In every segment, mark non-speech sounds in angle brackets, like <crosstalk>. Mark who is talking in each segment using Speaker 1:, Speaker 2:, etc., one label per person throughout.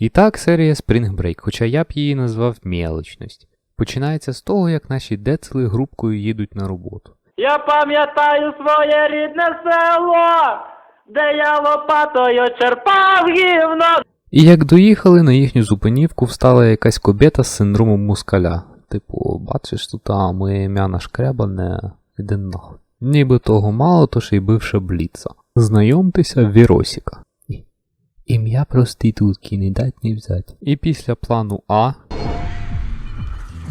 Speaker 1: І так серія Spring Break, хоча я б її назвав мелочність. Починається з того, як наші децели групкою їдуть на роботу.
Speaker 2: Я пам'ятаю своє рідне село, де я лопатою черпав гівно.
Speaker 1: І як доїхали на їхню зупинівку, встала якась кобєта з синдромом мускаля. Типу, бачиш, тут а, моє ім'я нашкрябане, іди нахуй. Ніби того мало, то ще й бивша бліца. Знайомтеся, Віросіка. Ім'я проститутки не дать не взять. І після плану А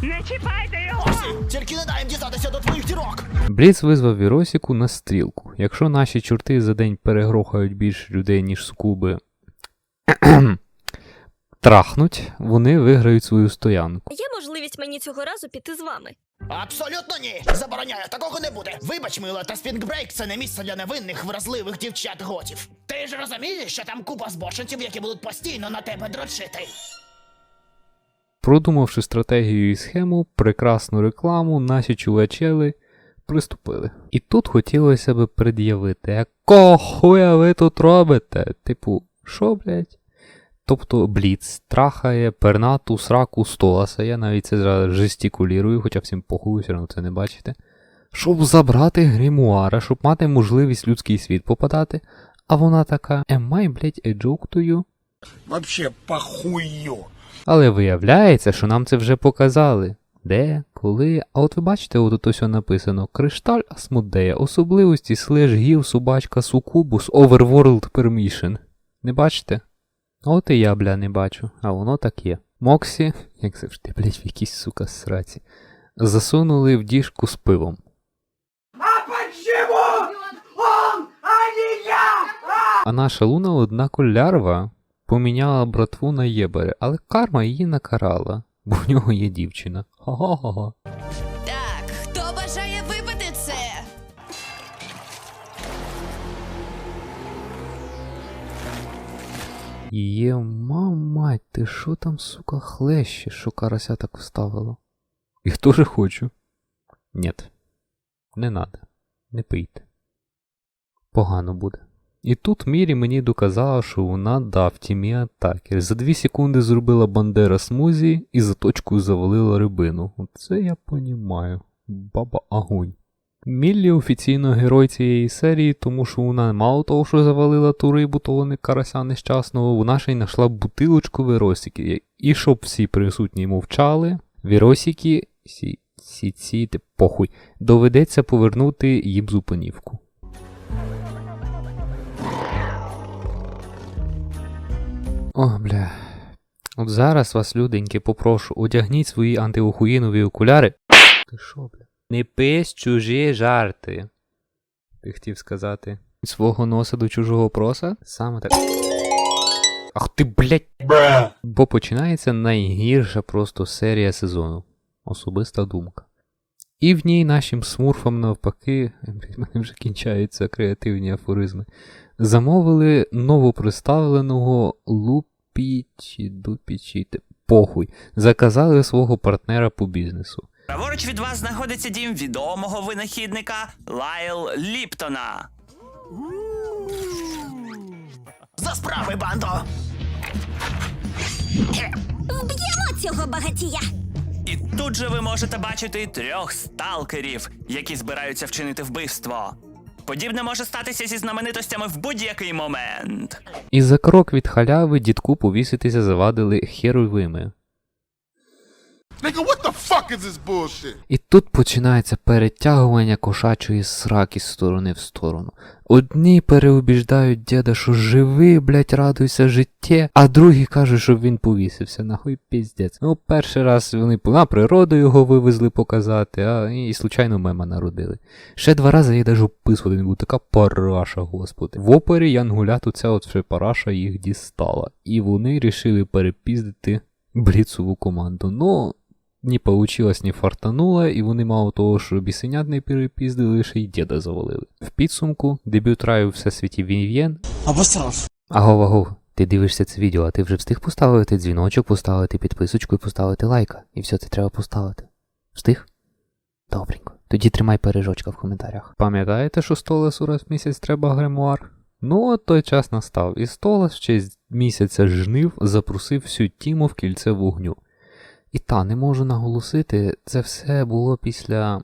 Speaker 3: Не чіпайте його!
Speaker 4: Тільки не дай їм дістатися до твоїх дірок.
Speaker 1: Бліц визвав Віросіку на стрілку. Якщо наші чорти за день перегрохають більше людей, ніж сукуби трахнуть, вони виграють свою стоянку.
Speaker 5: Є можливість мені цього разу піти з вами.
Speaker 4: Абсолютно ні. Забороняю, такого не буде. Вибач, мила, та спінгбрейк це не місце для невинних вразливих дівчат готів. Ти ж розумієш, що там купа збочинців, які будуть постійно на тебе дрочити.
Speaker 1: Продумавши стратегію і схему, прекрасну рекламу, наші чувачели приступили. І тут хотілося б пред'явити, якого хуя ви тут робите? Типу, що, блять? Тобто Бліц трахає пернату сраку Столаса, я навіть це зараз жестикулірую, хоча всім похуй, все одно це не бачите. Щоб забрати гримуара, щоб мати можливість в людський світ попадати, а вона така, am I, блять, a joke to you?
Speaker 6: Вообще похую.
Speaker 1: Але виявляється, що нам це вже показали. Де, коли. А от ви бачите, от ось написано Кришталь Асмодея, особливості слеш гів собачка сукубус Overworld Permission. Не бачите? От і я, бля, не бачу, а воно так є. Моксі, як завжди, блять, в якійсь сука сраці, засунули в діжку з пивом. А наша луна однако лярва поміняла братву на єбери, але карма її накарала, бо в нього є дівчина. Ха-ха-ха. Є мамать, ти що там, сука, хлеще, що карася так вставило? Хто же хочу? Нєт. Не надо. Не пийте. Погано буде. І тут Мірі мені доказала, що вона да, в тімі атакер. За дві секунди зробила бандера смузі і за точкою завалила рибину. Оце я понімаю. Баба огонь. Міллі офіційно герой цієї серії, тому що вона мало того, що завалила ту рибу, того карася нещасного, вона ще й знайшла бутилочку віросіки. І щоб всі присутні мовчали, віросіки, сі, сі, сі, похуй, доведеться повернути їм зупинівку. О, бля. От зараз вас, люденьки, попрошу, одягніть свої антиохуїнові окуляри. Ти що, бля? Не пись чужі жарти. Ти хотів сказати. Свого носа до чужого проса? Саме так. Ах ти, блядь! Бо починається найгірша просто серія сезону. Особиста думка. І в ній нашим смурфам навпаки, в <laughs> мене вже кінчаються креативні афоризми, замовили новоприставленого Лупі чи Дупі чи те- похуй. Заказали свого партнера по бізнесу.
Speaker 3: Праворуч від вас знаходиться дім відомого винахідника Лайл Ліптона.
Speaker 4: За справи, бандо!
Speaker 5: Вб'ємо цього багатія.
Speaker 3: І тут же ви можете бачити трьох сталкерів, які збираються вчинити вбивство. Подібне може статися зі знаменитостями в будь-який момент.
Speaker 1: І за крок від халяви дідку повіситися завадили херовими.
Speaker 6: Nigga, what the fuck is this bullshit?
Speaker 1: І тут починається перетягування кошачої сраки з сторони в сторону. Одні переубіждають діда, що живий, блять, радуйся житті, а другі кажуть, щоб він повісився. Нахуй піздець. Ну, перший раз вони на природу його вивезли показати, а і случайно мема народили. Ще два рази я даже вписувати не був, така параша, господи. В опері Янгуляту ця от ще параша їх дістала. І вони рішили перепіздити бліцову команду. Ну, ні получилось, ні фартануло, і вони мало того, що бісенят не перепіздили, ще й діда завалили. В підсумку дебют раю всесвіті Вів'єн.
Speaker 4: Обосрав.
Speaker 1: Агов, агов, ти дивишся це відео, а ти вже встиг поставити дзвіночок, поставити підписочку і поставити лайка. І все це треба поставити. Встиг? Добренько. Тоді тримай пережочка в коментарях. Пам'ятаєте, що столесу раз в місяць треба гримуар? Ну, от той час настав, і Столас в честь місяця жнив запросив всю тіму в кільце вогню. І та, не можу наголосити, це все було після.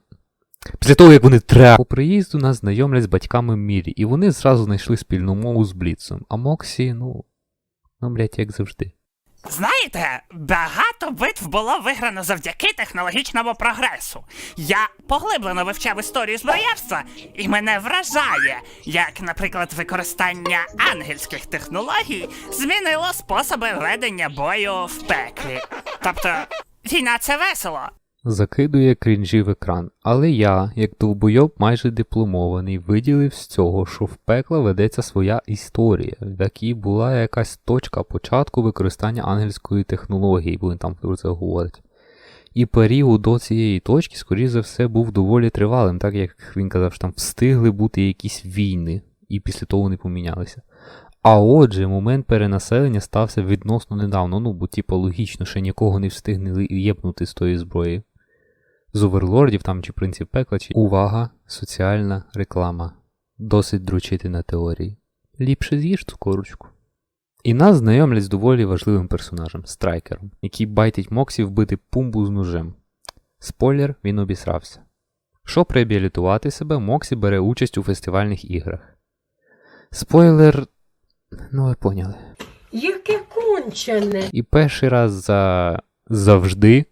Speaker 1: Після того, як вони треба по приїзду нас знайомлять з батьками Мірі, і вони зразу знайшли спільну мову з Бліцом. А Моксі, ну, ну, блять, як завжди.
Speaker 7: Знаєте, багато битв було виграно завдяки технологічному прогресу. Я поглиблено вивчав історію зброярства, і мене вражає, як, наприклад, використання ангельських технологій змінило способи ведення бою в пеклі. Тобто, війна це весело.
Speaker 1: Закидує крінжі в екран, але я, як довбойоб майже дипломований, виділив з цього, що в пекла ведеться своя історія, в якій була якась точка початку використання ангельської технології, бо він там про це говорить. І період до цієї точки, скоріш за все, був доволі тривалим, так як він казав, що там встигли бути якісь війни, і після того вони помінялися. А отже, момент перенаселення стався відносно недавно, ну бо типу логічно, ще нікого не встигли єпнути з тої зброї. З оверлордів там чи принцип пекла, чи увага, соціальна реклама. Досить дручити на теорії. Ліпше з'їж цукорочку. І нас знайомлять з доволі важливим персонажем страйкером, який байтить Моксі вбити пумбу з ножем. Спойлер, він обісрався. Щоб реабілітувати себе, Моксі бере участь у фестивальних іграх. Спойлер. Ну, ви поняли.
Speaker 8: Яке кончене.
Speaker 1: І перший раз за завжди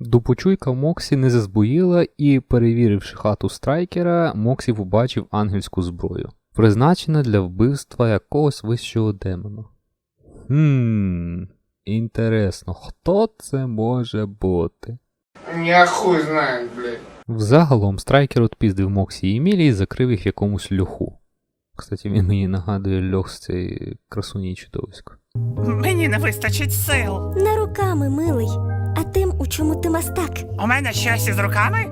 Speaker 1: Дупочуйка Моксі не зазбоїла і, перевіривши хату страйкера, Моксі побачив ангельську зброю, призначена для вбивства якогось вищого демона. Хм, інтересно, хто це може бути?
Speaker 6: Я хуй знает, блядь.
Speaker 1: Взагалом страйкер отпіздив Моксі і Емілії і закрив їх в якомусь льоху. Кстати, він мені нагадує льох з цієї красуні чудовисько.
Speaker 7: Мені не вистачить сил.
Speaker 5: Не руками, милий, а тим, у чому ти мастак.
Speaker 7: У мене щось із руками?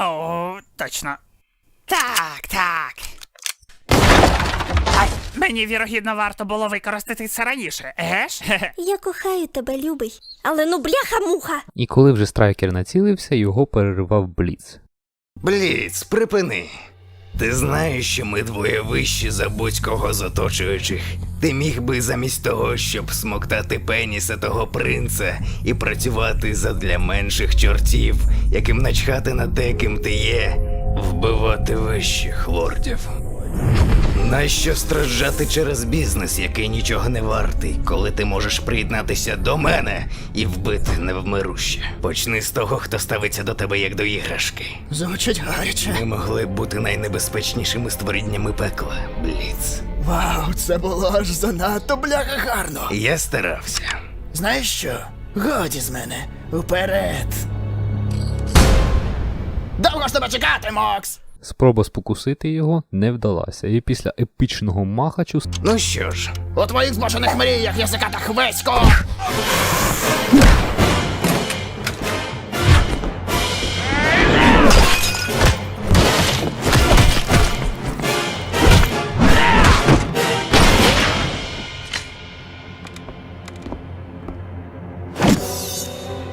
Speaker 7: О, точно. Так, так. Ай, мені вірогідно варто було використати це раніше, еге ж? <laughs>
Speaker 5: Я кохаю тебе, любий. Але ну бляха-муха.
Speaker 1: І коли вже страйкер націлився, його переривав Бліц.
Speaker 9: Бліц, припини. Ти знаєш, що ми двоє вищі за будь-кого з оточуючих. Ти міг би замість того, щоб смоктати пеніса того принца і працювати задля менших чортів, яким начхати на те, ким ти є, вбивати вищих лордів. Нащо страждати через бізнес, який нічого не вартий, коли ти можеш приєднатися до мене і вбити невмируще? Почни з того, хто ставиться до тебе як до іграшки.
Speaker 4: Звучить гаряче.
Speaker 9: Ми могли б бути найнебезпечнішими створіннями пекла, Бліц.
Speaker 4: Вау, це було аж занадто бляха гарно.
Speaker 9: Я старався.
Speaker 4: Знаєш що? Годі з мене. Уперед. Довго ж тебе чекати, Мокс!
Speaker 1: Спроба спокусити його не вдалася, і після епічного махачу
Speaker 9: Ну що ж,
Speaker 4: У твоїх збочених мріях язика та хвесько!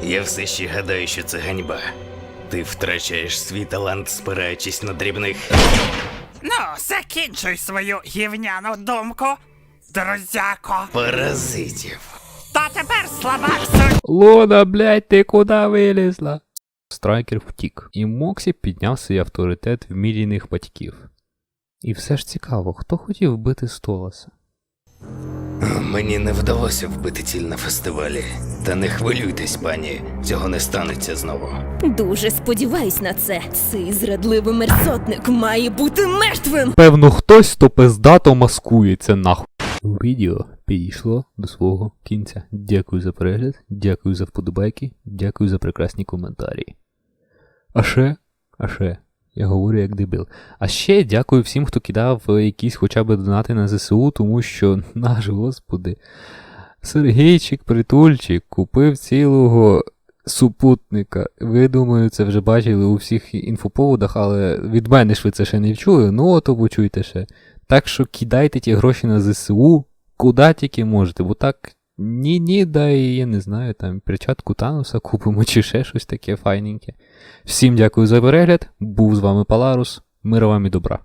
Speaker 9: я все ще гадаю, що це ганьба. Ти втрачаєш свій талант, спираючись на дрібних.
Speaker 7: ну, закінчуй свою гівняну думку, друзяко.
Speaker 9: Паразитів.
Speaker 7: Та тепер слаба су...
Speaker 1: Лона, блядь, ти куди вилізла? Страйкер втік, і Моксі підняв свій авторитет в мірійних батьків. І все ж цікаво, хто хотів вбити Столаса?
Speaker 9: Мені не вдалося вбити ціль на фестивалі. Та не хвилюйтесь, пані, цього не станеться знову.
Speaker 8: Дуже сподіваюсь на це. Цей зрадливий мерзотник має бути мертвим.
Speaker 1: Певно, хтось то пиздато маскується нахуй. Відео підійшло до свого кінця. Дякую за перегляд, дякую за вподобайки, дякую за прекрасні коментарі. А ще, а ще, я говорю як дебіл. А ще дякую всім, хто кидав е, якісь хоча б донати на ЗСУ, тому що, <laughs> наш господи, Сергійчик Притульчик купив цілого супутника. Ви думаю, це вже бачили у всіх інфоповодах, але від мене ж ви це ще не чули, ну ото почуйте ще. Так що кидайте ті гроші на ЗСУ, куди тільки можете, бо так ні-ні, да і я не знаю, там перчатку Тануса купимо чи ще щось таке файненьке. Всім дякую за перегляд. Був з вами Паларус. Мира вам і добра.